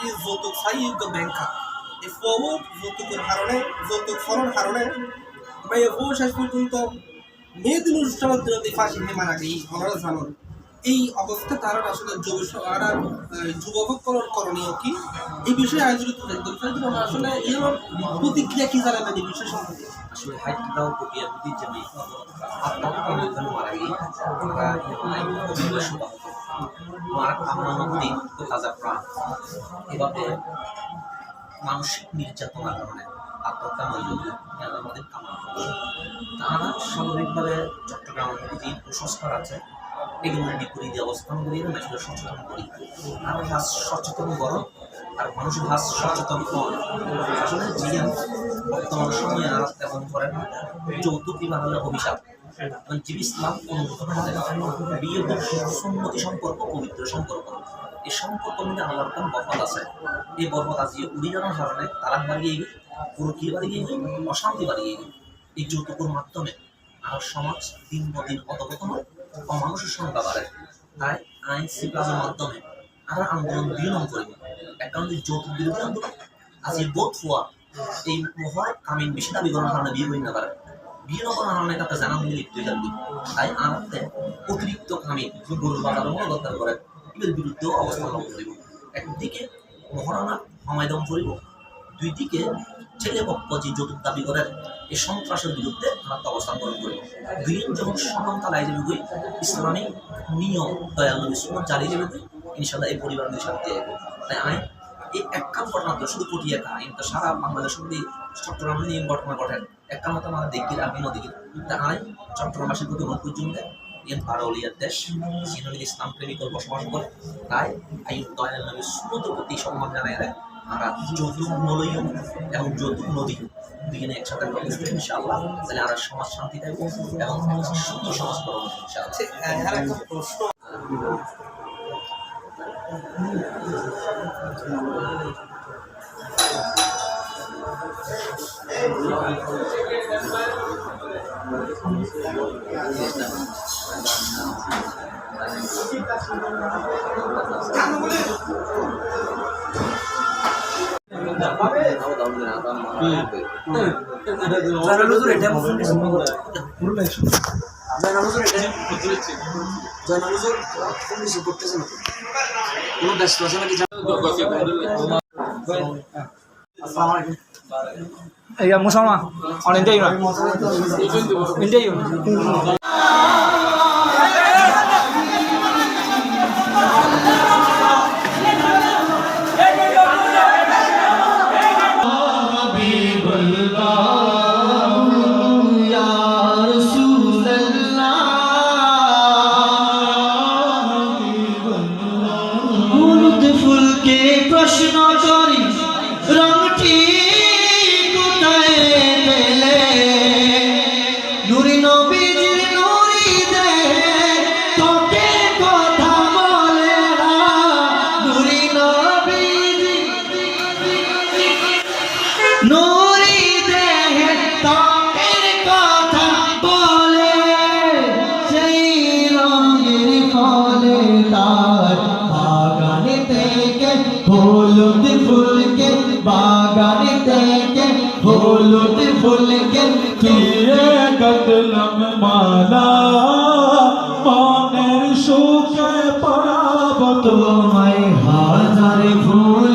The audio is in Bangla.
এই যৌতুক চাইয়োগ্য ব্যাংকা এই প্রমুখ যৌতুকের কারণে যৌতুক ফলন কারণে বা এই বহু শেষ পর্যন্ত মেয়েদের অনুষ্ঠানের জন্য ফাঁসি নিয়ে মারা গেই আপনারা জানুন এই অবস্থা তারা আসলে আর যুবককরণ করণীয় কি? এই বিষয়ে আয়োজিত আমরা আসলে এর প্রতিক্রিয়া কি জানাবেন এই বিষয় সম্পর্কে আসলে হাইটটাও কোটিয়া যদি যাবে আত্মহত্যা মারা গিয়ে আমরা সুবাহ মারা কামনা প্রাণ এভাবে মানসিক নির্যাতনার কারণে আত্মহত্যা মূল্য আমাদের কামনা তারা স্বাভাবিকভাবে চট্টগ্রাম যে কুসংস্কার আছে এগুলোর বিপরীতে অবস্থান করিয়ে মানুষকে সচেতন করি আর সচেতন করো আর মানুষের হাস সচেতন কর আসলে জিয়ান বর্তমান সময়ে আর করে না। অভিশাপ। মানে জীব ইসলাম বিয়ে সম্পর্ক, পবিত্র সম্পর্ক। এই সম্পর্ক বরফত আছে? এই বরফত আজ উড়ি যাওয়ার কারণে তালাক বাড়িয়ে বাড়িয়ে অশান্তি বাড়িয়ে এই যৌতুকের মাধ্যমে আর সমাজ দিন দিন অতপতন অমানুষের সংখ্যা বাড়ে। তাই আইন শৃঙ্খলার মাধ্যমে আমরা আন্দোলন বিলম্ব করিব আমাদের যৌতুক বিরোধী আন্দোলন আজ এই বোধ হওয়া এই মহর কামিন বেশি দাবি করার কারণে বিয়ে না পারে বিয়ে না করার কারণে একটা জানা লিপ্ত হয়ে তাই অতিরিক্ত কামিন গরুর বাজার করে, এদের অবস্থান গ্রহণ করিব। একদিকে করিব দুই দিকে ছেলে পক্ষ যে যৌতুক দাবি করেন এই সন্ত্রাসের বিরুদ্ধে আমরা অবস্থান গ্রহণ করিব। দুইজন যখন সমান তালায় যাবে গই ইসলামিক নিয়ম দয়াল সুন্নাত জারি যাবে গই ইনশাল্লাহ এই পরিবার নিয়ে শান্তি তাই আইন এই একখান ঘটনা তো শুধু আইন তো সারা বাংলাদেশ মধ্যে চট্টগ্রাম নিয়ে ঘটনা ঘটেন একখান মতো আমরা দেখি আমি নদী তা আইন চট্টগ্রামবাসীর প্রতি অনুরোধ পর্যন্ত ইয়ান পারলিয়ার দেশ সিনলি ইসলাম প্রেমিকল বসবাস করে। তাই আইন দয়াল নবী সুন্নতের প্রতি সম্মান জানায় রায় আমরা যৌতুক নলই এবং যৌতুক নদী। দুজনে একসাথে করব ইনশাআল্লাহ। তাহলে আমরা সমাজ শান্তি দেব এবং সুন্দর সমাজ করব ইনশাআল্লাহ আচ্ছা, আহ, আর একটা প্রশ্ন জয়নালুজুর এটা জয়নালুজুর এটা? জয়নালুজুর কোন কিছু করতেছে না কোনো ব্যস্ত আছে নাকি? আসসালামু আলাইকুম। Iya, musama. On hindi প্রশ্ন করি রংটি কোথায় পেলে? নুরি নবীজির নুরি দে তোকে কথা বলে না। নুরি নবীজি নুরি দে তোকের হলুদ ফুলকে, বাগানে থেকে হলুদ ফুলকে ফিরে কতলাম মালা। মনের সুখে পড়াব তোমায় হাজার ফুল।